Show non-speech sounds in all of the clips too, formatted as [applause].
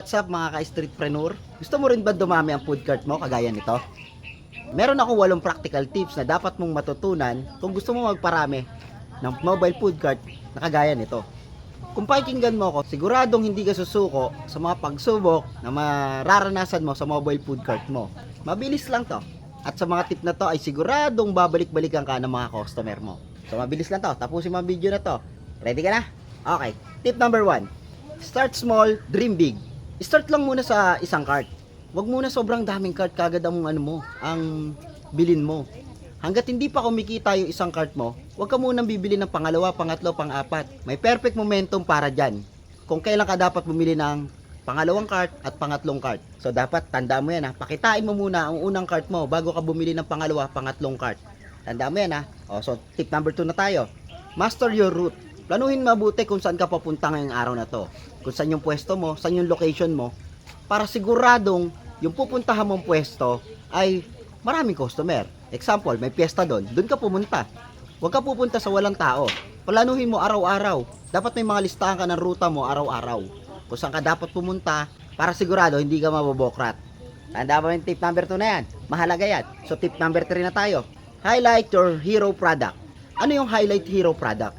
What's up mga ka-streetpreneur? Gusto mo rin ba dumami ang food cart mo kagaya nito? Meron akong walong practical tips na dapat mong matutunan kung gusto mo magparami ng mobile food cart na kagaya nito. Kung pakikinggan mo ako, siguradong hindi ka susuko sa mga pagsubok na mararanasan mo sa mobile food cart mo. Mabilis lang to. At sa mga tip na to ay siguradong babalik-balikan ka ng mga customer mo. So mabilis lang to. Tapusin mo ang video na to. Ready ka na? Okay. Tip number one. Start small, dream big. Start lang muna sa isang cart. Huwag muna sobrang daming cart kagad ang ano mo, ang bilin mo. Hanggat hindi pa kumikita yung isang cart mo, huwag ka munang bibili ng pangalawa, pangatlo, pang-apat. May perfect momentum para dyan. Kung kailan ka dapat bumili ng pangalawang cart at pangatlong cart. So dapat tandaan mo yan ha. Pakitain mo muna ang unang cart mo bago ka bumili ng pangalawa, pangatlong cart. Tandaan mo yan ha. O, so tip number 2 na tayo. Master your route. Planuhin mabuti kung saan ka papunta ngayong araw na to. Kung saan yung pwesto mo, saan yung location mo, para siguradong yung pupuntahan mong pwesto ay maraming customer. Example, may piyesta doon, doon ka pumunta. Huwag ka pupunta sa walang tao. Planuhin mo araw-araw. Dapat may mga listahan ka ng ruta mo araw-araw. Kung saan ka dapat pumunta para sigurado hindi ka mabobokrat. Tanda mo yung tip number 2 na yan. Mahalaga yan. So tip number 3 na tayo. Highlight your hero product. Ano yung highlight hero product?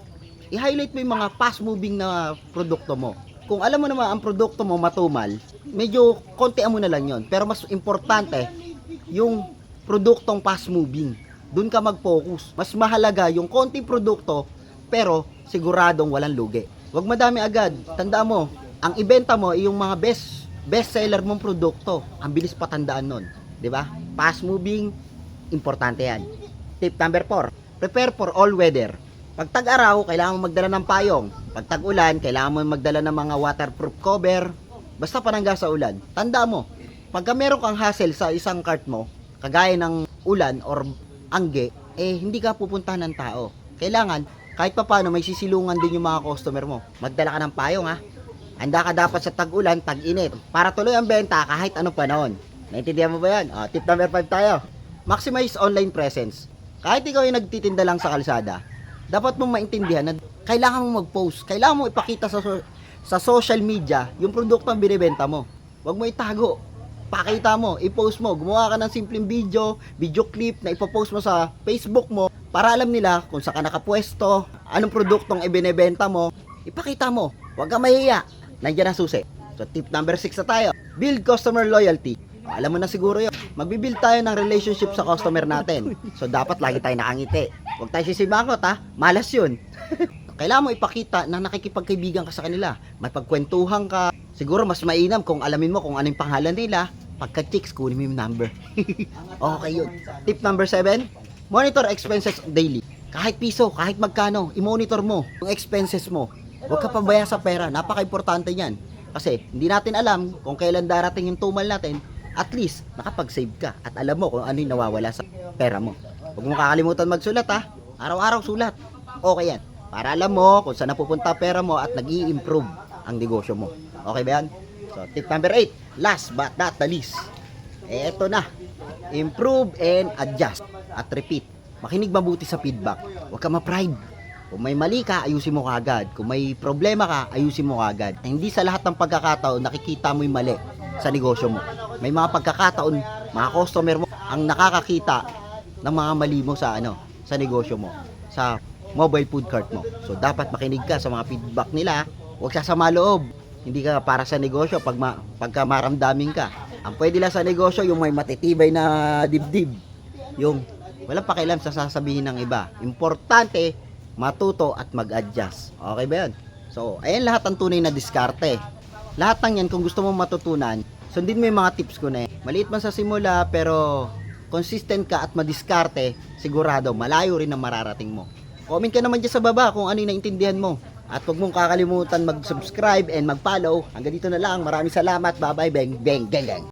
I-highlight mo yung mga fast moving na produkto mo. Kung alam mo naman ang produkto mo matumal, medyo konti mo na lang yon. Pero mas importante, yung produktong fast moving. Doon ka mag-focus. Mas mahalaga yung konting produkto, pero siguradong walang lugi. Huwag madami agad. Tandaan mo, ang ibenta mo ay yung mga best best seller mong produkto. Ang bilis patandaan nun. 'Di ba? Fast moving, importante yan. Tip number 4, prepare for all weather. Pag tag-araw, kailangan mo magdala ng payong. Pag tag-ulan, kailangan mo magdala ng mga waterproof cover. Basta panangga sa ulan. Tanda mo, pagka meron kang hassle sa isang cart mo, kagaya ng ulan or angge, eh hindi ka pupuntahan ng tao. Kailangan, kahit pa paano, may sisilungan din yung mga customer mo. Magdala ka ng payong ha. Handa ka dapat sa tag-ulan, tag-init. Para tuloy ang benta kahit anong panahon. Naintindihan mo ba yan? Ah, tip number 5 tayo. Maximize online presence. Kahit ikaw yung nagtitinda lang sa kalsada, dapat mong maintindihan na kailangan mo mag-post. Kailangan mo ipakita sa so- sa social media yung produkto ang binibenta mo. Huwag mo itago. Pakita mo, i-post mo. Gumawa ka ng simpleng video, video clip na ipopost mo sa Facebook mo para alam nila kung saan ka nakapwesto, anong produktong ibinebenta mo. Ipakita mo. Huwag ka mahiya. Nandiyan ang susi. So tip number 6 na tayo. Build customer loyalty. Alam mo na siguro yun. Magbibuild tayo ng relationship sa customer natin. So dapat lagi tayo nakangiti. Huwag tayo sisimangot ha. Malas yun. [laughs] Kailangan mo ipakita na nakikipagkaibigan ka sa kanila. May pagkwentuhan ka. Siguro mas mainam kung alamin mo kung anong pangalan nila. Pagka chicks, kunin mo yung number. [laughs] okay yun. Tip number 7. Monitor expenses daily. Kahit piso, kahit magkano, i-monitor mo yung expenses mo. Huwag ka pabaya sa pera. Napaka-importante yan. Kasi hindi natin alam kung kailan darating yung tumal natin. At least, nakapag-save ka. At alam mo kung ano yung nawawala sa pera mo. Huwag mo kakalimutan magsulat ha. Araw-araw sulat. Okay yan. Para alam mo kung saan napupunta pera mo at nag improve ang negosyo mo. Okay ba yan? So, tip number 8. Last but not the least. Eh, eto na. Improve and adjust. At repeat. Makinig mabuti sa feedback. Huwag ka ma-pride. Kung may mali ka, ayusin mo kagad. Kung may problema ka, ayusin mo kagad. Hindi sa lahat ng pagkakataon nakikita mo yung mali sa negosyo mo. May mga pagkakataon, mga customer mo ang nakakakita ng mga mali mo sa ano, sa negosyo mo, sa mobile food cart mo. So dapat makinig ka sa mga feedback nila. Huwag sasama loob. Hindi ka para sa negosyo pag ma, pagka maramdamin ka. Ang pwede lang sa negosyo yung may matitibay na dibdib. Yung walang pakialam sa sasabihin ng iba. Importante, matuto at mag-adjust. Okay ba yun? So, ayan lahat ang tunay na diskarte. Lahat ng yan, kung gusto mo matutunan, sundin mo yung mga tips ko na yan. Maliit man sa simula, pero consistent ka at madiskarte, sigurado, malayo rin ang mararating mo. Comment ka naman dyan sa baba kung ano yung naintindihan mo. At huwag mong kakalimutan mag-subscribe and mag-follow. Hanggang dito na lang. Maraming salamat. Bye-bye. Bang, bang, gang, gang.